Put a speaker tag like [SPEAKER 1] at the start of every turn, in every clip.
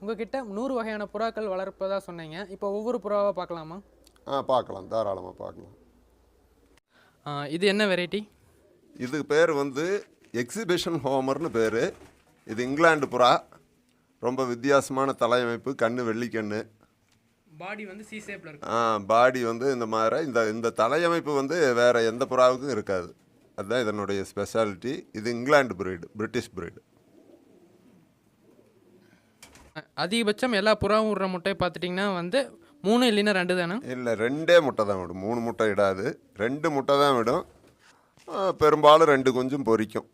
[SPEAKER 1] உங்ககிட்ட நூறு வகையான புறாக்கள் வளர்ப்பதா சொன்னீங்க. இப்போ ஒவ்வொரு புறாவாக பார்க்கலாமா?
[SPEAKER 2] ஆ பார்க்கலாம். தாராளமாக பார்க்கலாம்.
[SPEAKER 1] இது என்ன வெரைட்டி
[SPEAKER 2] இதுக்கு பேர் வந்து எக்ஸிபிஷன் ஹோமர்னு பேர். இது இங்கிலாந்து புறா. ரொம்ப வித்தியாசமான தலையமைப்பு. கண்ணு வெள்ளிக்கண்ணு
[SPEAKER 1] பாடி வந்து சி ஷேப்பில் இருக்கு.
[SPEAKER 2] ஆ பாடி வந்து இந்த மாதிரி. இந்த இந்த தலையமைப்பு வந்து வேறு எந்த புறாவுக்கும் இருக்காது. அதுதான் இதனுடைய ஸ்பெஷாலிட்டி இது இங்கிலாந்து பிரீடு பிரிட்டிஷ் பிரீடு
[SPEAKER 1] அதிகபட்சம் எல்லா புறாவும் விடுற முட்டை பார்த்துட்டிங்கன்னா வந்து மூணு இல்லைன்னா ரெண்டு தானே?
[SPEAKER 2] இல்லை ரெண்டே முட்டை தான் விடும். மூணு முட்டை இடாது. ரெண்டு முட்டை தான் விடும். பெரும்பாலும் ரெண்டு குஞ்சும் பொரிக்கும்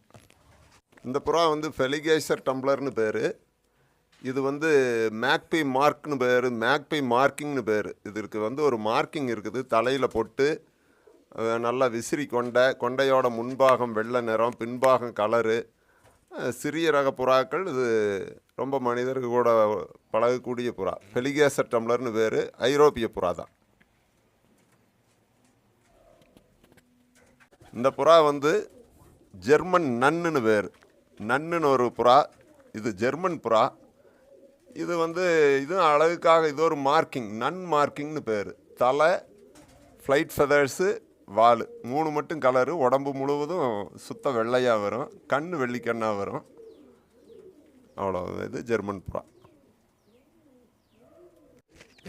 [SPEAKER 2] இந்த புறா வந்து ஃபெலிகேசர் டம்ளர்னு பேர். இது வந்து மேக்பி மார்க்னு பேர். மேக்பி மார்க்கிங்னு பேர். இதற்கு வந்து ஒரு மார்க்கிங் இருக்குது. தலையில் பொட்டு நல்லா விசிறி கொண்டை கொண்டையோட முன்பாகம் வெள்ளை நிறம் பின்பாகம் கலரு சிறிய ரக புறாக்கள் இது ரொம்ப மனிதருக்கு கூட பழகக்கூடிய புறா. பெலிகேசர் டம்ளர்னு பேர் ஐரோப்பிய புறா தான். இந்த புறா வந்து ஜெர்மன் நன்னுன்னு பேர். நன்னுன்னு ஒரு புறா இது ஜெர்மன் புறா. இது வந்து இதுவும் அழகுக்காக இது ஒரு மார்க்கிங் நன் மார்க்கிங்னு பேர். தலை ஃப்ளைட் ஃபெதர்ஸு வால் மூணு மட்டும் கலரு உடம்பு முழுவதும் சுத்த வெள்ளையாக வரும் கண் வெள்ளிக்கண்ணாக வரும். அவ்வளோ இது ஜெர்மன் புறா.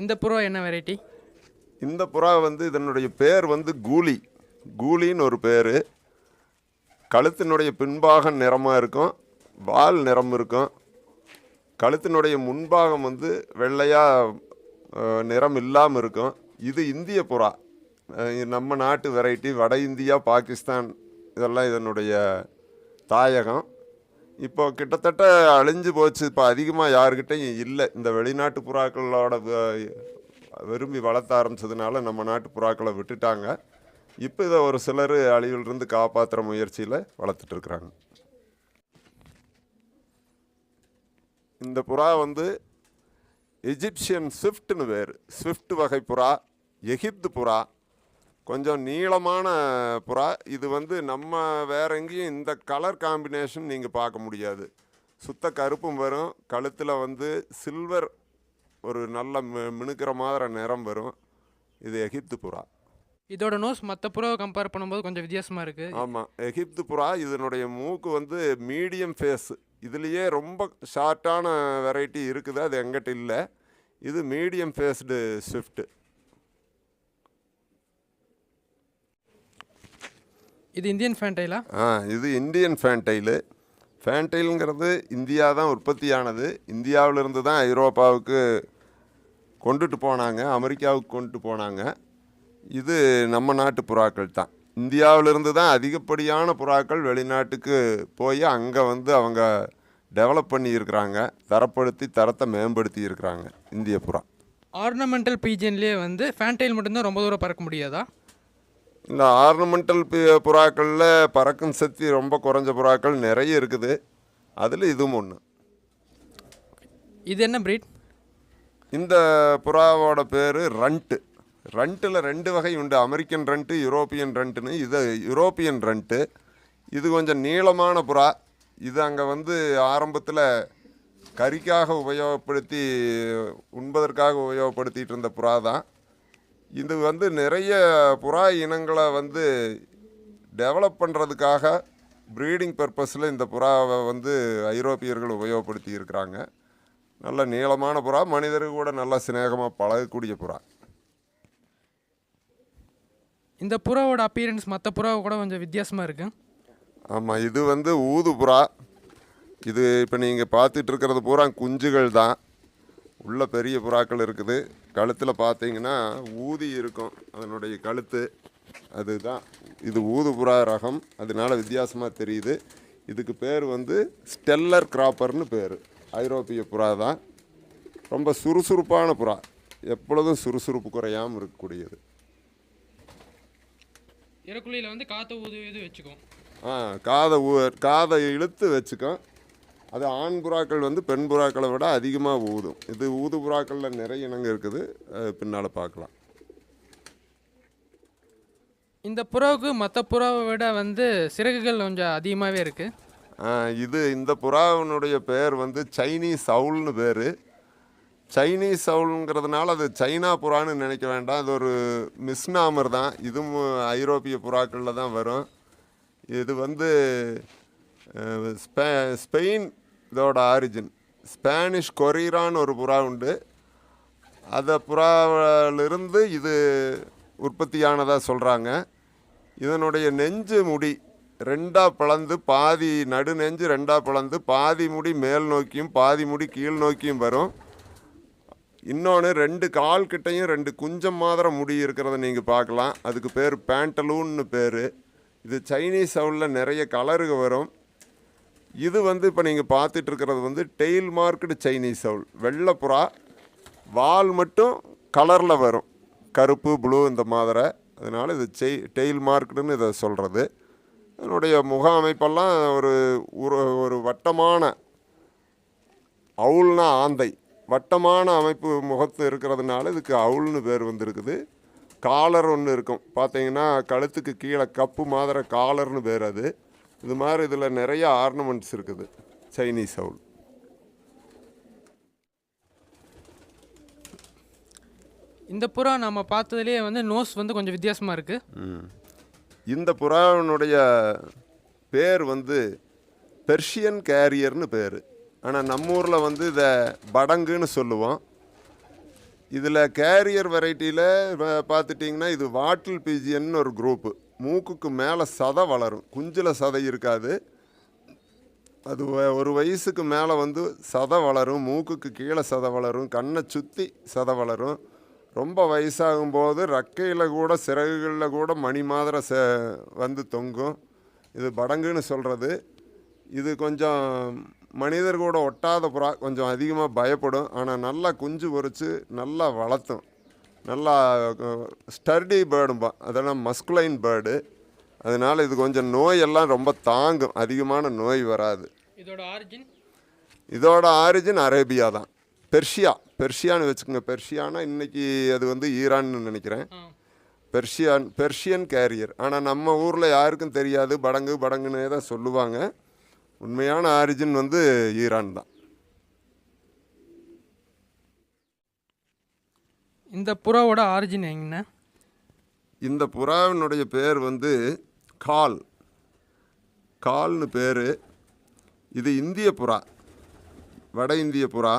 [SPEAKER 1] இந்த புறா என்ன வெரைட்டி
[SPEAKER 2] இந்த புறா வந்து இதனுடைய பேர் வந்து கூலி. கூலின்னு ஒரு பேர். கழுத்தினுடைய பின்பாகம் நிறமாக இருக்கும் வால் நிறம் இருக்கும். கழுத்தினுடைய முன்பாகம் வந்து வெள்ளையாக நிறம் இல்லாமல் இருக்கும். இது இந்திய புறா. நம்ம நாட்டு வெரைட்டி வட இந்தியா பாகிஸ்தான் இதெல்லாம் இதனுடைய தாயகம். இப்போ கிட்டத்தட்ட அழிஞ்சு போச்சு. இப்போ அதிகமாக யாருக்கிட்டையும் இல்லை. இந்த வெளிநாட்டு புறாக்களோட விரும்பி வளர்த்த ஆரம்பிச்சதுனால நம்ம நாட்டு புறாக்களை விட்டுட்டாங்க. இப்போ இதை ஒரு சிலர் அழிவிலிருந்து காப்பாற்றுற முயற்சியில் வளர்த்துட்ருக்குறாங்க இந்த புறா வந்து எஜிப்சியன் ஸ்விஃப்ட்னு பேர். ஸ்விஃப்ட் வகை புறா எகிப்து புறா கொஞ்சம் நீளமான புறா. இது வந்து நம்ம வேற எங்கேயும் இந்த கலர் காம்பினேஷன் நீங்கள் பார்க்க முடியாது. சுத்த கருப்பும் வரும். கழுத்தில் வந்து சில்வர் ஒரு நல்ல மி- மினுக்கிற மாதிரி நிறம் வரும். இது எகிப்து புறா.
[SPEAKER 1] இதோட நோஸ் மற்ற புறாவை கம்பேர் பண்ணும்போது கொஞ்சம் வித்தியாசமாக இருக்குது
[SPEAKER 2] ஆமாம் எகிப்து புறா இதனுடைய மூக்கு வந்து மீடியம் ஃபேஸ் இதுலேயே ரொம்ப ஷார்ட்டான வெரைட்டி இருக்குது. அது எங்கிட்ட இல்லை. இது மீடியம் ஃபேஸ்டு ஸ்விஃப்ட்டு
[SPEAKER 1] இது இந்தியன் ஃபேண்டைலா
[SPEAKER 2] ஆ? இது இந்தியன் ஃபேண்டைலு ஃபேண்டைலுங்கிறது இந்தியா தான் உற்பத்தியானது. இந்தியாவிலிருந்து தான் ஐரோப்பாவுக்கு கொண்டுட்டு போனாங்க. அமெரிக்காவுக்கு கொண்டுட்டு போனாங்க. இது நம்ம நாட்டு புறாக்கள் தான். இந்தியாவிலிருந்து தான் அதிகப்படியான புறாக்கள் வெளிநாட்டுக்கு போய் அங்கே வந்து அவங்க டெவலப் பண்ணி இருக்கிறாங்க தரப்படுத்தி தரத்தை மேம்படுத்தி இருக்கிறாங்க இந்திய புறா.
[SPEAKER 1] ஆர்னமெண்டல் பீஜன்லேயே வந்து ஃபேண்டைல் மட்டும்தான் ரொம்ப தூரம் பறக்க முடியாதா?
[SPEAKER 2] இந்த ஆர்னமெண்டல் புறாக்களில் பறக்கும் சக்தி ரொம்ப குறைஞ்ச புறாக்கள் நிறைய இருக்குது. அதில் இதுவும் ஒன்று
[SPEAKER 1] இது என்ன பிரீட்
[SPEAKER 2] இந்த புறாவோட பேர் ரண்ட்டு ரண்ட்டில் ரெண்டு வகை உண்டு. அமெரிக்கன் ரண்ட்டு யூரோப்பியன் ரண்ட்டுன்னு இது யூரோப்பியன் ரண்ட்டு. இது கொஞ்சம் நீளமான புறா. இது அங்கே வந்து ஆரம்பத்தில் கறிக்காக உபயோகப்படுத்தி உண்பதற்காக உபயோகப்படுத்திட்டு இருந்த புறா தான் இது வந்து நிறைய புறா இனங்களை வந்து டெவலப் பண்ணுறதுக்காக ப்ரீடிங் பர்பஸில் இந்த புறாவை வந்து ஐரோப்பியர்கள் உபயோகப்படுத்தி இருக்கிறாங்க. நல்ல நீளமான புறா மனிதருக்கு கூட நல்லா சிநேகமாக பழகக்கூடிய புறா.
[SPEAKER 1] இந்த புறாவோட அப்பியரன்ஸ் மற்ற புறாவை கூட கொஞ்சம் வித்தியாசமாக இருக்குது
[SPEAKER 2] ஆமாம் இது வந்து ஊது புறா. இது இப்போ நீங்கள் பார்த்துட்டு இருக்கிறது பூரா குஞ்சுகள் தான். உள்ள பெரிய புறாக்கள் இருக்குது. கழுத்தில் பார்த்தீங்கன்னா ஊதி இருக்கும். அதனுடைய கழுத்து அதுதான். இது ஊது புறா ரகம். அதனால வித்தியாசமாக தெரியுது. இதுக்கு பேர் வந்து ஸ்டெல்லர் கிராப்பர்னு பேர். ஐரோப்பிய புறா தான். ரொம்ப சுறுசுறுப்பான புறா. எப்பொழுதும் சுறுசுறுப்பு குறையாமல் இருக்கக்கூடியது.
[SPEAKER 1] இறக்குழியில் வந்து காற்று ஊது இது வச்சுக்கும்.
[SPEAKER 2] ஆ காதை ஊ காதை இழுத்து வச்சுக்கும். அது ஆண் புறாக்கள் வந்து பெண் புறாக்களை விட அதிகமாக ஊதும். இது ஊது புறாக்களில் நிறைய இனங்க இருக்குது. பின்னால் பார்க்கலாம்.
[SPEAKER 1] இந்த புறாவுக்கு மற்ற புறாவை விட வந்து சிறகுகள் கொஞ்சம் அதிகமாகவே இருக்குது
[SPEAKER 2] இது இந்த புறாவினுடைய பேர் வந்து சைனீஸ் அவுல்னு பேர். சைனீஸ் அவுளுங்கிறதுனால அது சைனா புறான்னு நினைக்க வேண்டாம். அது ஒரு மிஸ்நாமர் தான். இதுவும் ஐரோப்பிய புறாக்களில் தான் வரும். இது வந்து ஸ்பெ ஸ்பெயின் இதோட ஆரிஜின் ஸ்பானிஷ் கொரீரான்னு ஒரு புறா உண்டு அந்த புறாவிலிருந்து இது உற்பத்தியானதாக சொல்கிறாங்க இதனுடைய நெஞ்சு முடி ரெண்டாக பிளந்து பாதி நடு நெஞ்சு ரெண்டாக பிளந்து பாதி முடி மேல் நோக்கியும் பாதி முடி கீழ் நோக்கியும் வரும் இன்னொன்று ரெண்டு கால் கிட்டையும் ரெண்டு குஞ்சம் மாதிரி முடி இருக்கிறத நீங்கள் பார்க்கலாம் அதுக்கு பேர் பேண்டலூன்னு பேர் இது சைனீஸ் அவுளில் நிறைய கலருக வரும் இது வந்து இப்போ நீங்கள் பார்த்துட்டு இருக்கிறது வந்து டெயில் மார்க்கடு சைனீஸ் அவுள் வெள்ளைப்புறா வால் மட்டும் கலரில் வரும். கருப்பு ப்ளூ இந்த மாதிரி. அதனால் இது செய் டெயில் மார்க்கடுன்னு இதை சொல்கிறது அதனுடைய முக அமைப்பெல்லாம் ஒரு ஒரு ஒரு வட்டமான அவுள்னா ஆந்தை. வட்டமான அமைப்பு முகத்து இருக்கிறதுனால இதுக்கு அவுள்னு பேர் வந்திருக்குது. காலர் ஒன்று இருக்கும். பார்த்தீங்கன்னா கழுத்துக்கு கீழே கப்பு மாதிரி காலர்னு பேர் அது. இது மாதிரி இதில் நிறைய ஆர்னமெண்ட்ஸ் இருக்குது. சைனீஸ் அவுள்
[SPEAKER 1] இந்த புறா நம்ம பார்த்ததுலேயே வந்து நோஸ் வந்து கொஞ்சம் வித்தியாசமாக இருக்குது
[SPEAKER 2] இந்த புறாவினுடைய பேர் வந்து பெர்ஷியன் கேரியர்னு பேர். ஆனால் நம்ம ஊரில் வந்து இதை படங்குன்னு சொல்லுவோம். இதில் கேரியர் வெரைட்டியில் பார்த்துட்டிங்கன்னா இது வாட்டில் பீஜியன்னு ஒரு குரூப்பு மூக்குக்கு மேலே சதை வளரும். குஞ்சில் சதை இருக்காது. அது வ- ஒரு வயசுக்கு மேலே வந்து சதை வளரும். மூக்குக்கு கீழே சதை வளரும். கண்ணை சுற்றி சதை வளரும். ரொம்ப வயசாகும்போது ரக்கையில் கூட சிறகுகளில் கூட மணி மாதிரி ச வந்து தொங்கும். இது படங்குன்னு சொல்கிறது இது கொஞ்சம் மனிதர் கூட ஒட்டாத புறா கொஞ்சம் அதிகமாக பயப்படும். ஆனால் நல்லா குஞ்சு பொரித்து நல்லா வளர்த்தும். நல்லா ஸ்டர்டி பேர்டும்பா அதெல்லாம் மஸ்குலைன் பேர்டு அதனால் இது கொஞ்சம் நோயெல்லாம் ரொம்ப தாங்கும். அதிகமான நோய் வராது.
[SPEAKER 1] இதோட ஆரிஜின்
[SPEAKER 2] இதோட ஆரிஜின் அரேபியா தான். பெர்ஷியா. பெர்ஷியான்னு வச்சுக்கோங்க. பெர்ஷியானா இன்னைக்கு அது வந்து ஈரான்னு நினைக்கிறேன். Persian Persian carrier. ஆனால் நம்ம ஊரில் யாருக்கும் தெரியாது. படங்கு படங்குன்னே தான் சொல்லுவாங்க. உண்மையான ஆரிஜின் வந்து ஈரான் தான்.
[SPEAKER 1] இந்த புறாவோட ஆரிஜின் எங்கண்ணா
[SPEAKER 2] இந்த புறாவினுடைய பேர் வந்து கால். கால்னு பேர். இது இந்திய புறா. வட இந்திய புறா.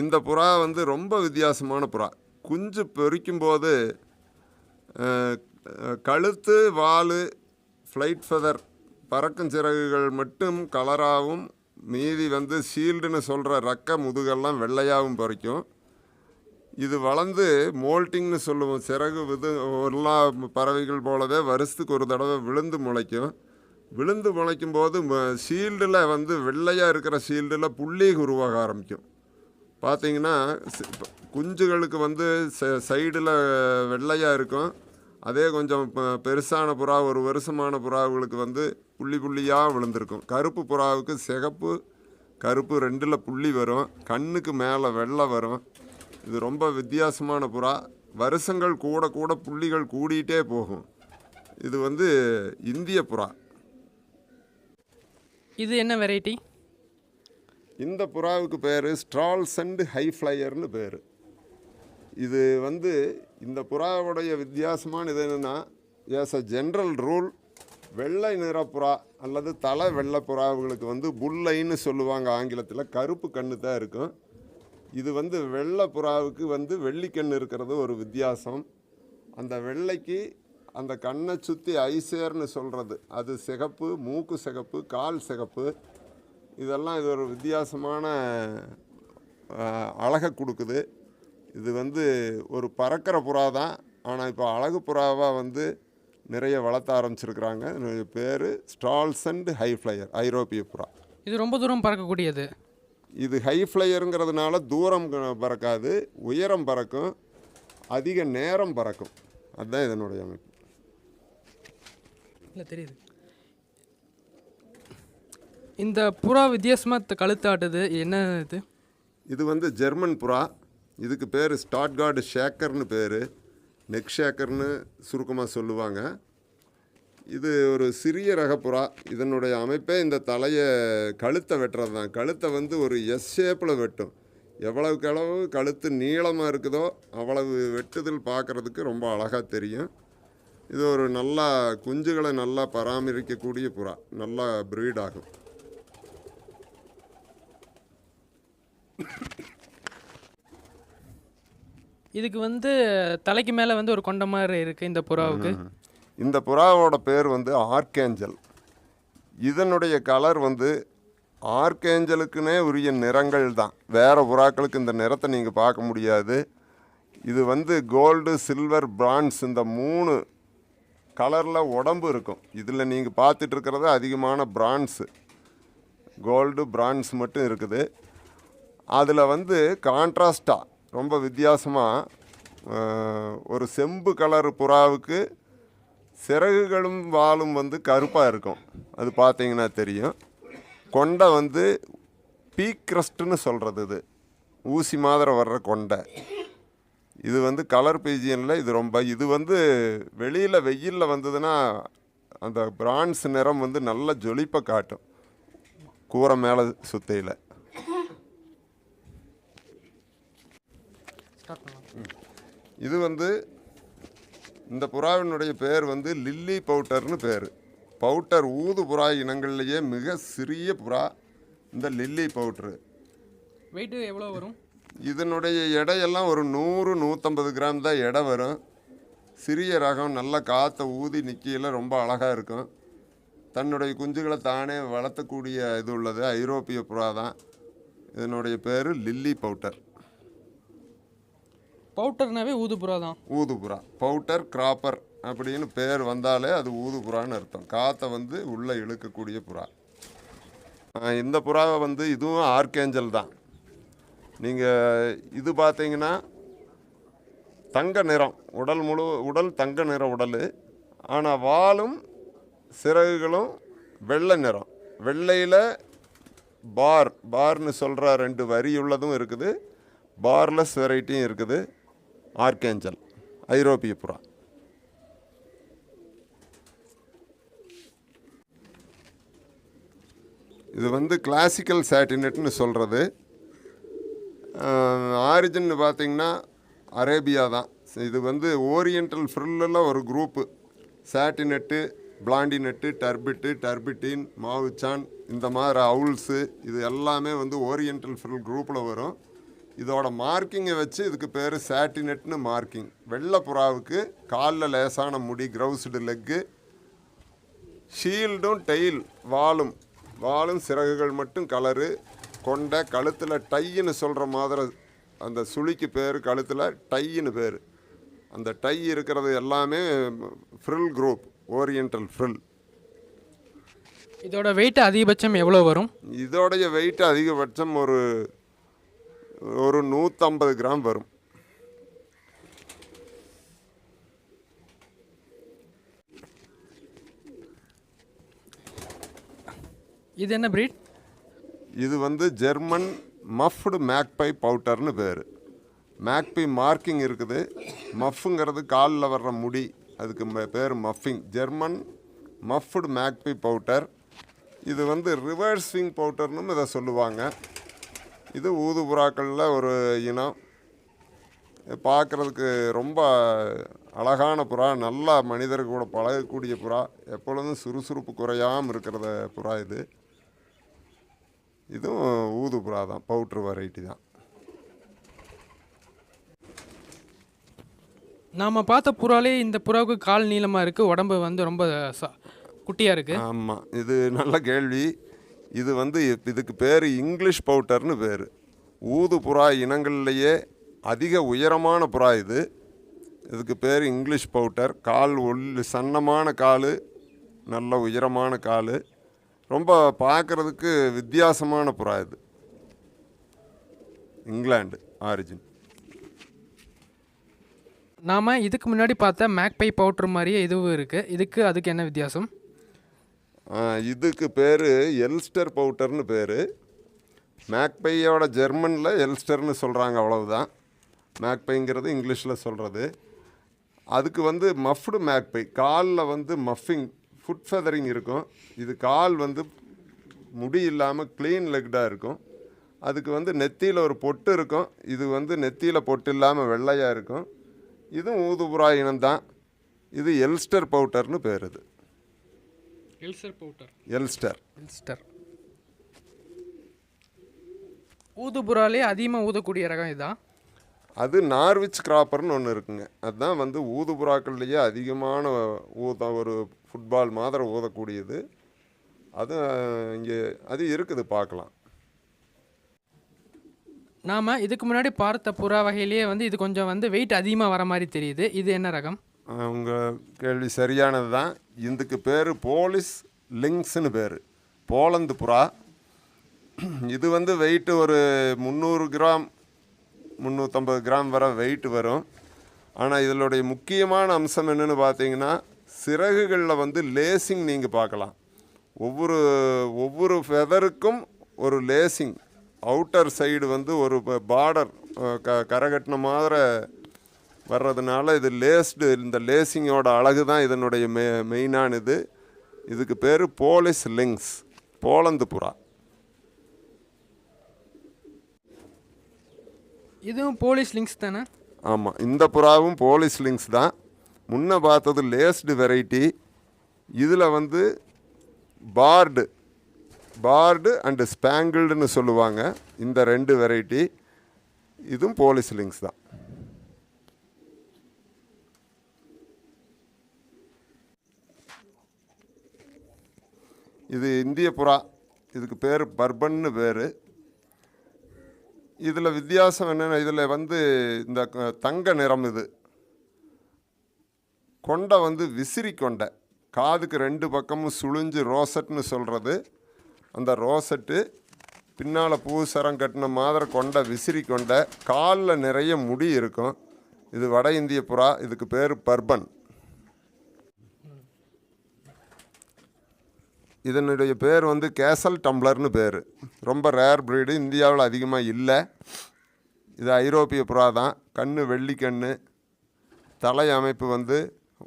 [SPEAKER 2] இந்த புறா வந்து ரொம்ப வித்தியாசமான புறா. குஞ்சு பொறிக்கும் போது கழுத்து வால் ஃப்ளைட் ஃபெதர் பறக்கும் சிறகுகள் மட்டும் கலராகவும் மீதி வந்து ஷீல்டுன்னு சொல்கிற ரக்க முதுகெல்லாம் வெள்ளையாகவும் பொறிக்கும். இது வளர்ந்து மோல்ட்டிங்னு சொல்லுவோம். சிறகு விது எல்லா பறவைகள் போலவே வருஷத்துக்கு ஒரு தடவை விழுந்து முளைக்கும். விழுந்து முளைக்கும் போது ஷீல்டில் வந்து வெள்ளையாக இருக்கிற ஷீல்டில் புள்ளி உருவாக ஆரம்பிக்கும். பார்த்தீங்கன்னா குஞ்சுகளுக்கு வந்து சைடில் வெள்ளையாக இருக்கும். அதே கொஞ்சம் பெருசான புறா ஒரு வருஷமான புறாவுகளுக்கு வந்து புள்ளி புள்ளியாக விழுந்திருக்கும். கருப்பு புறாவுக்கு சிகப்பு கருப்பு ரெண்டில் புள்ளி வரும். கண்ணுக்கு மேலே வெள்ளை வரும். இது ரொம்ப வித்தியாசமான புறா. வருஷங்கள் கூட கூட புள்ளிகள் கூடிட்டே போகும். இது வந்து இந்திய புறா.
[SPEAKER 1] இது என்ன வெரைட்டி?
[SPEAKER 2] இந்த புறாவுக்கு பேர் ஸ்ட்ரால்ஸ் அண்ட் ஹை ஃப்ளையர்னு பேர். இது வந்து இந்த புறாவுடைய வித்தியாசமான இது என்னென்னா ஏஸ் அ ஜென்ரல் ரூல் வெள்ளை நிற புறா அல்லது தலை வெள்ளை புறாவுகளுக்கு வந்து புல்லைன்னு சொல்லுவாங்க ஆங்கிலத்தில். கருப்பு கண்ணு தான் இருக்கும். இது வந்து வெள்ளை புறாவுக்கு வந்து வெள்ளிக்கண் இருக்கிறது ஒரு வித்தியாசம். அந்த வெள்ளைக்கு அந்த கண்ணை சுற்றி ஐசேர்னு சொல்கிறது அது சிகப்பு மூக்கு சிகப்பு கால் சிகப்பு. இதெல்லாம் இது ஒரு வித்தியாசமான அழகை கொடுக்குது. இது வந்து ஒரு பறக்கிற புறா தான். ஆனால் இப்போ அழகு புறாவாக வந்து நிறைய வளர்த்த ஆரம்பிச்சிருக்கிறாங்க. இதனுடைய பேர் ஸ்டால்ஸ் அண்ட் ஹை ஃப்ளையர் ஐரோப்பிய புறா.
[SPEAKER 1] இது ரொம்ப தூரம் பறக்கக்கூடியது.
[SPEAKER 2] இது ஹை ஃப்ளையருங்கிறதுனால தூரம் பறக்காது உயரம் பறக்கும் அதிக நேரம் பறக்கும். அதுதான் இதனுடைய அமைப்பு.
[SPEAKER 1] இல்லை தெரியுது. இந்த புறா வித்தியாசமாக கழுத்து ஆட்டுது என்ன இது?
[SPEAKER 2] இது வந்து ஜெர்மன் புறா. இதுக்கு பேர் ஸ்டாட்கார்டு ஷேக்கர்னு பேர். நெக் ஷேக்கர்னு சுருக்கமாக சொல்லுவாங்க. இது ஒரு சிறிய ரக புறா இதனுடைய அமைப்பே இந்த தலையை கழுத்தை வெட்டுறது தான் கழுத்தை வந்து ஒரு எஸ் ஷேப்பில் வெட்டும். எவ்வளவுக்கு அளவு கழுத்து நீளமாக இருக்குதோ அவ்வளவு வெட்டுதல் பார்க்குறதுக்கு ரொம்ப அழகாக தெரியும். இது ஒரு நல்லா குஞ்சுகளை நல்லா பராமரிக்கக்கூடிய புறா. நல்லா ப்ரீட் ஆகும்.
[SPEAKER 1] இதுக்கு வந்து தலைக்கு மேலே வந்து ஒரு கொண்ட மாதிரி இருக்குது இந்த புறாவுக்கு.
[SPEAKER 2] இந்த புறாவோட பேர் வந்து ஆர்கேஞ்சல் இதனுடைய கலர் வந்து ஆர்கேஞ்சலுக்குனே உரிய நிறங்கள் தான். வேறு புறாக்களுக்கு இந்த நிறத்தை நீங்கள் பார்க்க முடியாது. இது வந்து கோல்டு சில்வர் பிரான்ஸ் இந்த மூணு கலரில் உடம்பு இருக்கும். இதில் நீங்கள் பார்த்துட்டு இருக்கிறது அதிகமான பிரான்ஸு. கோல்டு பிரான்ஸ் மட்டும் இருக்குது. அதில் வந்து கான்ட்ராஸ்டாக ரொம்ப வித்தியாசமாக ஒரு செம்பு கலர் புறாவுக்கு சிறகுகளும் வாலும் வந்து கருப்பாக இருக்கும். அது பார்த்தீங்கன்னா தெரியும். கொண்டை வந்து பீக் சொல்கிறது இது. ஊசி மாதிரி வர்ற கொண்டை. இது வந்து கலர் பீஜியனில் இது ரொம்ப இது வந்து வெளியில் வெயிலில் வந்ததுன்னா அந்த பிரான்ஸ் நிறம் வந்து நல்ல ஜொலிப்பை காட்டும். கூரை மேலே சுத்தையில். இது வந்து இந்த புறாவினுடைய பேர் வந்து லில்லி பவுட்டர்னு பேர் பவுட்டர் ஊது புறா இனங்கள்லேயே மிக சிறிய புறா இந்த லில்லி பவுட்ரு.
[SPEAKER 1] வெயிட்டு எவ்வளோ வரும்?
[SPEAKER 2] இதனுடைய எடையெல்லாம் ஒரு நூறு நூற்றம்பது கிராம் தான் எடை வரும். சிறிய ரகம் நல்ல காற்றை ஊதி நிற்கையில் ரொம்ப அழகாக இருக்கும். தன்னுடைய குஞ்சுகளை தானே வளர்த்தக்கூடிய இது உள்ளது ஐரோப்பிய புறா தான். இதனுடைய பேர் லில்லி பவுட்டர்.
[SPEAKER 1] பவுட்டர்னாவே ஊதுபுறா தான்.
[SPEAKER 2] ஊதுபுறா. பவுட்டர் கிராப்பர் அப்படின்னு பேர் வந்தாலே அது ஊதுபுறான்னு அர்த்தம். காற்றை வந்து உள்ளே இழுக்கக்கூடிய புறா. இந்த புறாவை வந்து இதுவும் ஆர்கேஞ்சல் தான். நீங்கள் இது பார்த்தீங்கன்னா தங்க நிறம். உடல் முழு உடல் தங்க நிற உடல். ஆனால் வாலும் சிறகுகளும் வெள்ளை நிறம். வெள்ளையில் பார் பார்னு சொல்கிற ரெண்டு வரி உள்ளதும் இருக்குது. பார்லெஸ் வெரைட்டியும் இருக்குது. ஆர்கேஞ்சல் ஐரோப்பிய புறா. இது வந்து கிளாசிக்கல் சேட்டினட்னு சொல்கிறது ஆரிஜின் பார்த்தீங்கன்னா அரேபியா தான். இது வந்து ஓரியண்டல் ஃப்ரில்லெல்லாம் ஒரு குரூப்பு சேட்டினெட்டு பிளாண்டினெட்டு டர்பிட்டு டர்பிட்டின் மாவுச்சான் இந்த மாதிரி அவுல்ஸு இது எல்லாமே வந்து ஓரியண்டல் ஃப்ரில் குரூப்பில் வரும். இதோட மார்க்கிங்கை வச்சு இதுக்கு பேர் சாட்டினெட்னு மார்க்கிங் வெள்ளை புறாவுக்கு காலில் லேசான முடி கிரவுஸ்டு லெக்கு ஷீல்டும் டெயில் வாலும் வாலும் சிறகுகள் மட்டும் கலரு கொண்ட கழுத்தில் டைன்னு சொல்கிற மாதிரி அந்த சுழிக்கு பேர் கழுத்தில் டைன்னு பேர். அந்த டை இருக்கிறது எல்லாமே ஃப்ரில் குரூப் ஓரியண்டல் ஃப்ரில்
[SPEAKER 1] இதோட வெயிட் அதிகபட்சம் எவ்வளோ வரும்?
[SPEAKER 2] இதோடைய வெயிட் அதிகபட்சம் ஒரு ஒரு நூற்றம்பது கிராம் வரும்.
[SPEAKER 1] இது என்ன breed?
[SPEAKER 2] இது வந்து ஜெர்மன் மஃப்டு மேக்பை பவுட்டர்னு பேர். மேக்பை மார்க்கிங் இருக்குது. மஃப்புங்கிறது காலில் வர்ற முடி அதுக்கு பேர் மஃபிங். ஜெர்மன் மஃப்டு மேக்பை பவுட்டர் இது வந்து ரிவர்ஸ் ஸ்விங் பவுட்டர்னு இதை சொல்லுவாங்க. இது ஊதுபுறாக்களில் ஒரு இனம். பார்க்குறதுக்கு ரொம்ப அழகான புறா நல்லா மனிதர் கூட பழகக்கூடிய புறா எப்பொழுதும் சுறுசுறுப்பு குறையாமல் இருக்கிறத புறா இது. இதுவும் ஊது புறா தான் பவுட்ரு வெரைட்டி தான்.
[SPEAKER 1] நாம் பார்த்த புறாலே இந்த புறாவுக்கு கால் நீளமாக இருக்குது உடம்பு வந்து ரொம்ப குட்டியாக இருக்குது
[SPEAKER 2] ஆமாம் இது நல்ல கேள்வி. இது வந்து இதுக்கு பேர் இங்கிலீஷ் பவுட்டர்னு பேர். ஊது புறா இனங்கள்லேயே அதிக உயரமான புறா இது. இதுக்கு பேர் இங்கிலீஷ் பவுட்டர் கால் ஒல் சன்னமான கால் நல்ல உயரமான கால். ரொம்ப பார்க்குறதுக்கு வித்தியாசமான புறா இது. England origin.
[SPEAKER 1] நாம் இதுக்கு முன்னாடி பார்த்த மேக்பை பவுட்ரு மாதிரியே இதுவும் இருக்குது இதுக்கு அதுக்கு என்ன வித்தியாசம்?
[SPEAKER 2] இதுக்கு பேர் எல்ஸ்டர் பவுட்டர்னு பேர். மேக்பையோட ஜெர்மனில் எல்ஸ்டர்னு சொல்கிறாங்க அவ்வளவுதான். மேக்பைங்கிறது இங்கிலீஷில் சொல்கிறது அதுக்கு வந்து மஃப்டு மேக்பை காலில் வந்து மஃபிங் ஃபுட் ஃபெதரிங் இருக்கும். இது கால் வந்து முடி இல்லாமல் க்ளீன் லெக்டாக இருக்கும். அதுக்கு வந்து நெத்தியில் ஒரு பொட்டு இருக்கும். இது வந்து நெத்தியில் பொட்டு இல்லாமல் வெள்ளையாக இருக்கும். இதுவும் ஊதுபுரா இனம்தான். இது எல்ஸ்டர் பவுட்டர்னு பேர் இது.
[SPEAKER 1] எல்சர் பவுட்டர்
[SPEAKER 2] எல்ஸ்டர்
[SPEAKER 1] எல்ஸ்டர் ஊதுபுறாலே அதிகமாக ஊதக்கூடிய ரகம் இதான்
[SPEAKER 2] அது நார்விச் கிராப்பர்னு ஒன்று இருக்குங்க. அதுதான் வந்து ஊதுபுறாக்கள்லேயே அதிகமான ஊத ஒரு ஃபுட்பால் மாதிரி ஊதக்கூடியது. அது இங்கே அது இருக்குது பார்க்கலாம்.
[SPEAKER 1] நாம் இதுக்கு முன்னாடி பார்த்த புறா வகையிலேயே வந்து இது கொஞ்சம் வந்து வெயிட் அதிகமாக வர மாதிரி தெரியுது. இது என்ன ரகம்?
[SPEAKER 2] உங்கள் கேள்வி சரியானது தான் இதுக்கு பேர் போலீஸ் லிங்க்ஸ்னு பேர். போலந்து புறா. இது வந்து வெயிட்டு ஒரு முந்நூறு கிராம் முந்நூற்றம்பது கிராம் வரை வெயிட் வரும். ஆனால் இதனுடைய முக்கியமான அம்சம் என்னென்னு பார்த்தீங்கன்னா சிறகுகளில் வந்து லேசிங் நீங்கள் பார்க்கலாம். ஒவ்வொரு ஒவ்வொரு ஃபெதருக்கும் ஒரு லேசிங். அவுட்டர் சைடு வந்து ஒரு பார்டர் க கரகட்டின மாதிரி வர்றதுனால இது லேஸ்டு இந்த லேசிங்கோட அழகு தான் இதனுடைய மெ மெயினான இது. இதுக்கு பேர் போலிஸ் லிங்க்ஸ் போலந்து புறா
[SPEAKER 1] இதுவும் போலீஸ் லிங்க்ஸ் தானே?
[SPEAKER 2] ஆமாம் இந்த புறாவும் போலிஸ் லிங்க்ஸ் தான். முன்ன பார்த்தது லேஸ்டு வெரைட்டி. இதில் வந்து பார்டு பார்டு அண்டு ஸ்பேங்கிள்டுன்னு சொல்லுவாங்க. இந்த ரெண்டு வெரைட்டி. இதுவும் போலிஸ் லிங்க்ஸ் தான். இது இந்திய புறா இதுக்கு பேர் பர்பன்னு பேர் இதில் வித்தியாசம் என்னென்னா இதில் வந்து இந்த க- தங்க நிறம் இது. கொண்டை வந்து விசிறி கொண்டை காதுக்கு ரெண்டு பக்கமும் சுழிஞ்சு ரோசட்னு சொல்கிறது அந்த ரோசட்டு பின்னால் பூசரம் கட்டின மாதிரி கொண்ட விசிறி கொண்ட காலில் நிறைய முடி இருக்கும். இது வட இந்திய புறா இதுக்கு பேர் பர்பன். இதனுடைய பேர் வந்து கேசல் டம்ளர்னு பேர். ரொம்ப ரேர் ப்ரீடு இந்தியாவில் அதிகமாக இல்லை. இது ஐரோப்பிய புறா தான். கண் வெள்ளி கண்ணு. தலை அமைப்பு வந்து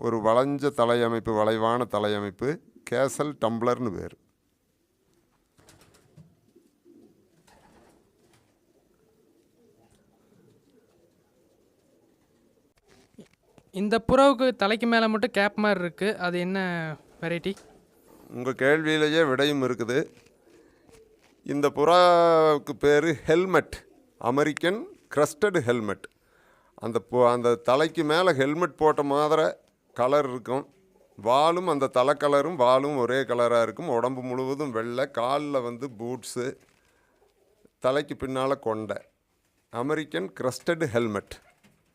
[SPEAKER 2] ஒரு வளைஞ்ச தலை அமைப்பு வளைவான தலை அமைப்பு. கேசல் டம்ளர்னு பேர்.
[SPEAKER 1] இந்த புறாவுக்கு தலைக்கு மேலே மட்டும் கேப் மாதிரி இருக்குது அது என்ன வெரைட்டி
[SPEAKER 2] உங்கள் கேள்வியிலேயே விடையும் இருக்குது. இந்த புறாவுக்கு பேர் ஹெல்மெட். American crested helmet. அந்த அந்த தலைக்கு மேலே ஹெல்மெட் போட்ட மாதிரி கலர் இருக்கும். வாலும் அந்த தலை கலரும் வாலும் ஒரே கலராக இருக்கும். உடம்பு முழுவதும் வெள்ளை காலில் வந்து பூட்ஸு தலைக்கு பின்னால் கொண்டை. American crested helmet.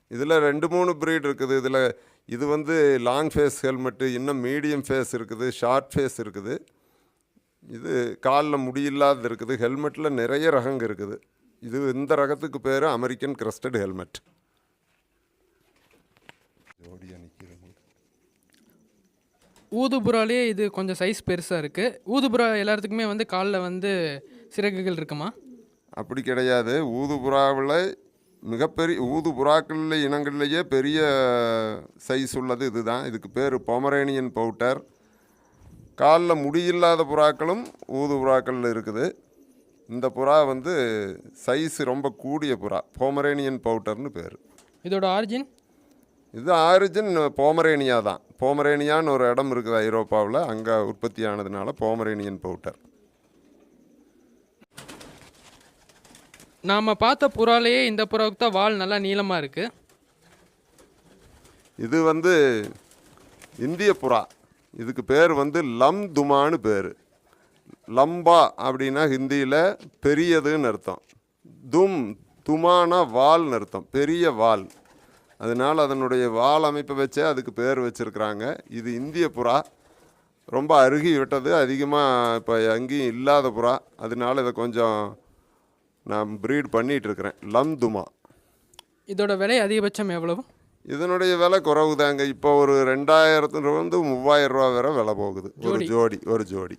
[SPEAKER 2] இதில் ரெண்டு மூணு ப்ரீட் இருக்குது. இதில் இது வந்து லாங் ஃபேஸ் ஹெல்மெட்டு இன்னும் மீடியம் ஃபேஸ் இருக்குது ஷார்ட் ஃபேஸ் இருக்குது. இது காலில் முடியில்லாத இருக்குது ஹெல்மெட்டில் நிறைய ரகங்க இருக்குது. இது இந்த ரகத்துக்கு பேர் அமெரிக்கன் கிரஸ்டட் ஹெல்மெட்
[SPEAKER 1] ஊதுபுறாலே இது கொஞ்சம் சைஸ் பெருசாக இருக்குது ஊதுபுறா எல்லாத்துக்குமே வந்து காலில் வந்து சிறகுகள் இருக்குமா?
[SPEAKER 2] அப்படி கிடையாது. ஊதுபுறாவில் மிகப்பெரிய ஊதுபுறாக்கள் இனங்கள்லேயே பெரிய சைஸ் உள்ளது இதுதான். இதுக்கு பேர் பொமரேனியன் பவுட்டர் காலில் முடியில்லாத புறாக்களும் ஊது புறாக்கள் இருக்குது. இந்த புறா வந்து சைஸ் ரொம்ப கூடிய புறா போமரேனியன் பவுட்டர்னு பேர்.
[SPEAKER 1] இதோட ஆரிஜின்
[SPEAKER 2] இது ஆரிஜின் போமரேனியா தான். போமரேனியான்னு ஒரு இடம் இருக்குது ஐரோப்பாவில் அங்கே உற்பத்தி ஆனதுனால போமரேனியன் பவுட்டர்
[SPEAKER 1] நாம் பார்த்த புறாலேயே இந்த புறாவுக்கு தான் வால் நல்லா நீளமாக இருக்குது
[SPEAKER 2] இது வந்து இந்திய புறா. இதுக்கு பேர் வந்து லம் துமான்னு பேர். லம்பா அப்படின்னா ஹிந்தியில் பெரியதுன்னு அர்த்தம். தும் துமானா வால்னு அர்த்தம். பெரிய வால். அதனால் அதனுடைய வால் அமைப்பை வச்சே அதுக்கு பேர் வச்சுருக்குறாங்க. இது இந்திய புறா. ரொம்ப அருகி விட்டது அதிகமாக இப்போ எங்கேயும் இல்லாத புறா. அதனால இதை கொஞ்சம் நான் ப்ரீட் பண்ணிகிட்டு இருக்கிறேன் லம் துமா
[SPEAKER 1] இதோட விலை அதிகபட்சம் எவ்வளவு?
[SPEAKER 2] இதனுடைய விலை குறைவு தாங்க இப்போ ஒரு ரெண்டாயிரத்துல இருந்து மூவாயிரம் ரூபா வரை விலை போகுது. ஒரு ஜோடி ஒரு ஜோடி.